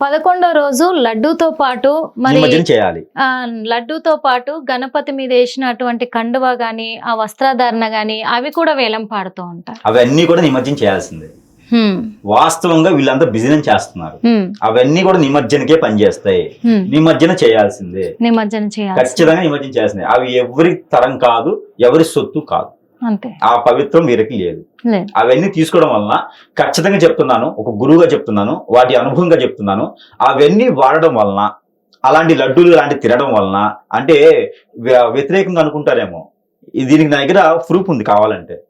పదకొండో రోజు లడ్డూతో పాటు మరి చేయాలి. లడ్డూతో పాటు గణపతి మీద వేసినటువంటి కండువా గాని ఆ వస్త్రధారణ గాని అవి కూడా వేలం పాడుతూ ఉంటారు. అవన్నీ కూడా నిమజ్జనం చేయాల్సిందే. వాస్తవంగా వీళ్ళంతా బిజినెస్ చేస్తున్నారు. అవన్నీ కూడా నిమజ్జనకే పనిచేస్తాయి. నిమజ్జన చేయాల్సిందే. నిమజ్జనం చేయాలి ఖచ్చితంగా నిమజ్జనం చేయాల్సిందే. అవి ఎవరి తరం కాదు ఎవరి సొత్తు కాదు. అంతే. ఆ పవిత్రం వీరికి లేదు. అవన్నీ తీసుకోవడం వలన ఖచ్చితంగా చెప్తున్నాను ఒక గురువుగా చెప్తున్నాను వాటి అనుభవంగా చెప్తున్నాను. అవన్నీ వాడడం వలన అలాంటి లడ్డూలు లాంటి తినడం వలన అంటే వ్య- వ్యతిరేకంగా అనుకుంటారేమో. దీనికి నా దగ్గర ప్రూఫ్ ఉంది కావాలంటే.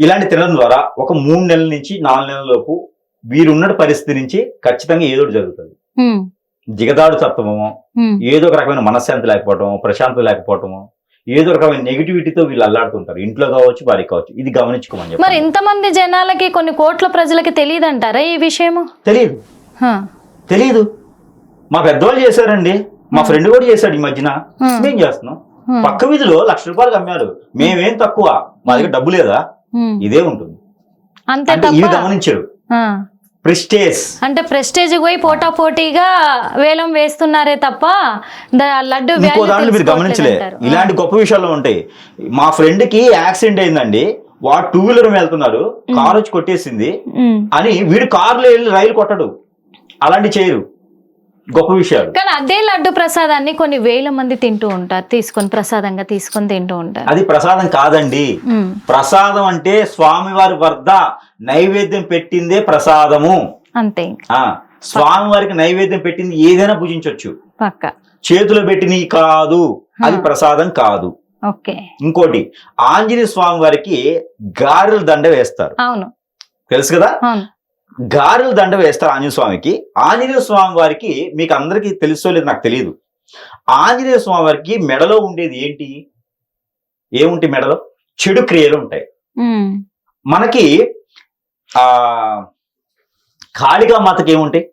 ఇలాంటి తినడం ద్వారా ఒక మూడు నెలల నుంచి నాలుగు నెలల లోపు వీరున్న పరిస్థితి నుంచి ఖచ్చితంగా ఏదో జరుగుతుంది. హ్మ్, దిగదాడు తత్వము. ఏదో ఒక రకమైన మనశ్శాంతి లేకపోవటము ప్రశాంతత లేకపోవటము ఏదో రకమైన నెగిటివిటీతో వీళ్ళు అల్లాడుతుంటారు. ఇంట్లో కావచ్చు వారికి కావచ్చు. ఇది గమనించుకోమని మరి ఇంతమంది జనాలకి కొన్ని కోట్ల ప్రజలకి తెలియదు అంటారా ఈ విషయము? తెలియదు. తెలియదు. మా పెద్దవాళ్ళు చేశారండి. మా. ఫ్రెండ్ కూడా చేశాడు ఈ మధ్యన. హ్మ్, మేం చేస్తున్నాం? పక్క వీధిలో లక్ష రూపాయలు అమ్మారు. మేమేం తక్కువ. మా దగ్గర డబ్బు లేదా. ఇదే ఉంటుంది. అంతే అంటే ఇవి గమనించారు. ప్రిస్టేజ్. అంటే ప్రెస్టేజ్ పోయి పోటా పోటీగా వేలం వేస్తున్నారే తప్ప లడ్డు ఇంకో దాంట్లో మీరు గమనించలే. ఇలాంటి గొప్ప విషయాలు ఉంటాయి. మా ఫ్రెండ్కి యాక్సిడెంట్ అయిందండి. వాడు టూ వీలర్ వెళ్తున్నాడు. కారు వచ్చి కొట్టేసింది. అని వీడు కారులో వెళ్ళి రైలు కొట్టడు. అలాంటి చేయరు. గొప్ప విషయాలు. కానీ అదే లడ్డు ప్రసాదాన్ని కొన్ని వేల మంది తింటూ ఉంటారు తీసుకొని ప్రసాదంగా తీసుకొని తింటూ ఉంటారు. అది ప్రసాదం కాదండి. ప్రసాదం అంటే స్వామివారి వద్ద నైవేద్యం పెట్టిందే ప్రసాదము. అంతే. ఆ స్వామివారికి నైవేద్యం పెట్టింది ఏదైనా పూజించవచ్చు పక్క. చేతిలో పెట్టినవి కాదు అది ప్రసాదం కాదు. ఓకే. ఇంకోటి ఆంజనేయ స్వామి వారికి గారెల దండ వేస్తారు. అవును. తెలుసు కదా? గారెల దండ వేస్తారు ఆంజనేయ స్వామికి. ఆంజనేయ స్వామి వారికి మీకు అందరికీ తెలుసో లేదు నాకు తెలియదు ఆంజనేయ స్వామి వారికి మెడలో ఉండేది ఏంటి? ఏముంటాయి మెడలో? చెడు క్రియలు ఉంటాయి. మనకి ఆ కాళికా మాతకి ఏముంటాయి?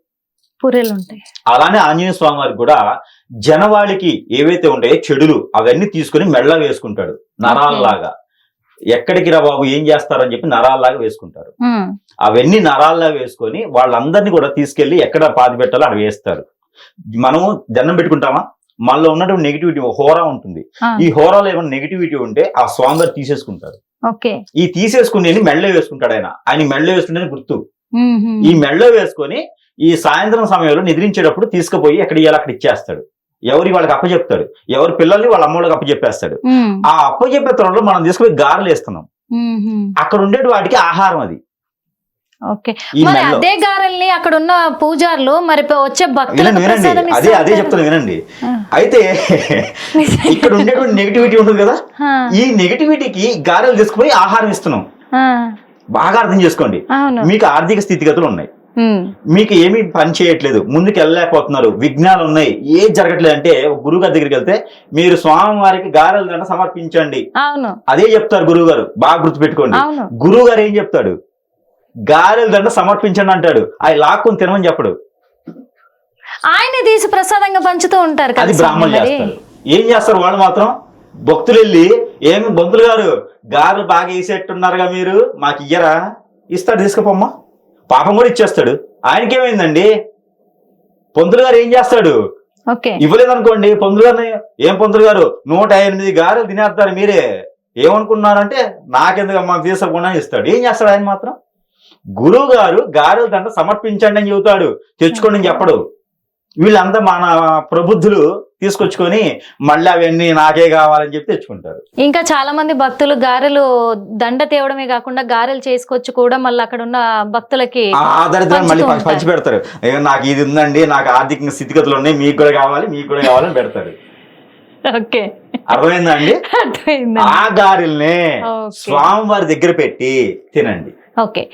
పూరీలు ఉంటాయి. అలానే ఆంజనేయ స్వామి వారికి కూడా జనవాళికి ఏవైతే ఉంటాయో చెడులు అవన్నీ తీసుకొని మెడలో వేసుకుంటాడు. నరాల్లాగా. ఎక్కడికి రా బాబు ఏం చేస్తారని చెప్పి నరాల్లాగా వేసుకుంటారు. అవన్నీ నరాల్లాగా వేసుకొని వాళ్ళందరినీ కూడా తీసుకెళ్ళి ఎక్కడ పాతి పెట్టాలో అక్కడ వేస్తారు. మనము దండం పెట్టుకుంటామా? మనలో ఉన్నటువంటి నెగిటివిటీ హోరా ఉంటుంది. ఈ హోరాలో ఏమైనా నెగిటివిటీ ఉంటే ఆ స్వామివారు తీసేసుకుంటారు. ఈ తీసేసుకునేది మెడలో వేసుకుంటాడు ఆయన. ఆయన మెడలో వేసుకునేది గుర్తు. ఈ మెడలో వేసుకొని ఈ సాయంత్రం సమయంలో నిద్రించేటప్పుడు తీసుకుపోయి ఎక్కడ ఇయ్యాలి అక్కడ ఇచ్చేస్తాడు. ఎవరి వాళ్ళకి అప్పచెప్తాడు ఎవరి పిల్లల్ని వాళ్ళ అమ్మ వాళ్ళకి అప్పచెప్పేస్తాడు. ఆ అప్పచెప్పే త్వరలో మనం తీసుకుపోయి గారెలు వేస్తున్నాం. అక్కడ ఉండే వాటికి ఆహారం అది. ఓకే. మరి అదే గారెల్ని అక్కడ ఉన్న పూజారులు మరి వచ్చే భక్తులకు వినండి అదే అదే. చెప్తాను వినండి. అయితే ఇక్కడ ఉండేటువంటి నెగిటివిటీ ఉంటుంది కదా? ఈ నెగిటివిటీకి గారెలు తీసుకుపోయి ఆహారం ఇస్తున్నాం. బాగా అర్థం చేసుకోండి. మీకు ఆర్థిక స్థితిగతులు ఉన్నాయి. మీకు ఏమీ పని చేయట్లేదు. ముందుకు వెళ్ళలేకపోతున్నారు. విఘ్నాలు ఉన్నాయి. ఏం జరగట్లేదు అంటే గురువు గారి దగ్గరికి వెళ్తే మీరు స్వామివారికి గారెల దండ సమర్పించండి. అదే చెప్తారు గురువు గారు బాగా గుర్తుపెట్టుకోండి. గురువు గారు ఏం చెప్తాడు? గారెల దండ సమర్పించండి అంటాడు. అవి లాక్కుని తినమని చెప్పడు. ఆయన తీసి ప్రసాదంగా పంచుతూ ఉంటారు అది స్వామి బ్రాహ్మణులు. చేస్తారు. ఏం చేస్తారు వాళ్ళు మాత్రం? భక్తులు వెళ్ళి ఏమి బంతులు గారు గారెలు బాగా వేసేట్టున్నారుగా మీరు? మాకు ఇయ్యరా? ఇస్తాడు తీసుకుపోమ్మా. పాపం కూడా ఇచ్చేస్తాడు. ఆయనకేమైందండి? పొంతులు గారు ఏం చేస్తాడు? ఇవ్వలేదు అనుకోండి పొందులు గారిని ఏం పొందులు గారు? నూట ఎనిమిది గారెలు తినేస్తారు మీరే. ఏమనుకున్నారంటే నాకెందుకు మాకు తీసుకోకుండా ఇస్తాడు. ఏం చేస్తాడు ఆయన మాత్రం? గురువు గారు గారెల దండ సమర్పించండి అని చెబుతాడు. తెచ్చుకోండి అని చెప్పడు. వీళ్ళంతా మన ప్రబుద్ధులు తీసుకొచ్చుకొని మళ్ళీ అవన్నీ నాకే కావాలని చెప్పి తెచ్చుకుంటారు. ఇంకా చాలా మంది భక్తులు గారెలు దండ తేవడమే కాకుండా గారెలు చేసుకొచ్చి కూడా మళ్ళీ అక్కడ ఉన్న భక్తులకి ఆ దరిద్రాన్ని మళ్ళీ పంచి- పెడతారు. నాకు ఇది ఉందండి నాకు ఆర్థిక స్థితిగతులు ఉన్నాయి మీకు కూడా కావాలి మీకు కూడా కావాలని పెడతారు. ఓకే. అర్థమైందా అండి? ఆ గారెల్నే. స్వామివారి దగ్గర పెట్టి తినండి. ఓకే.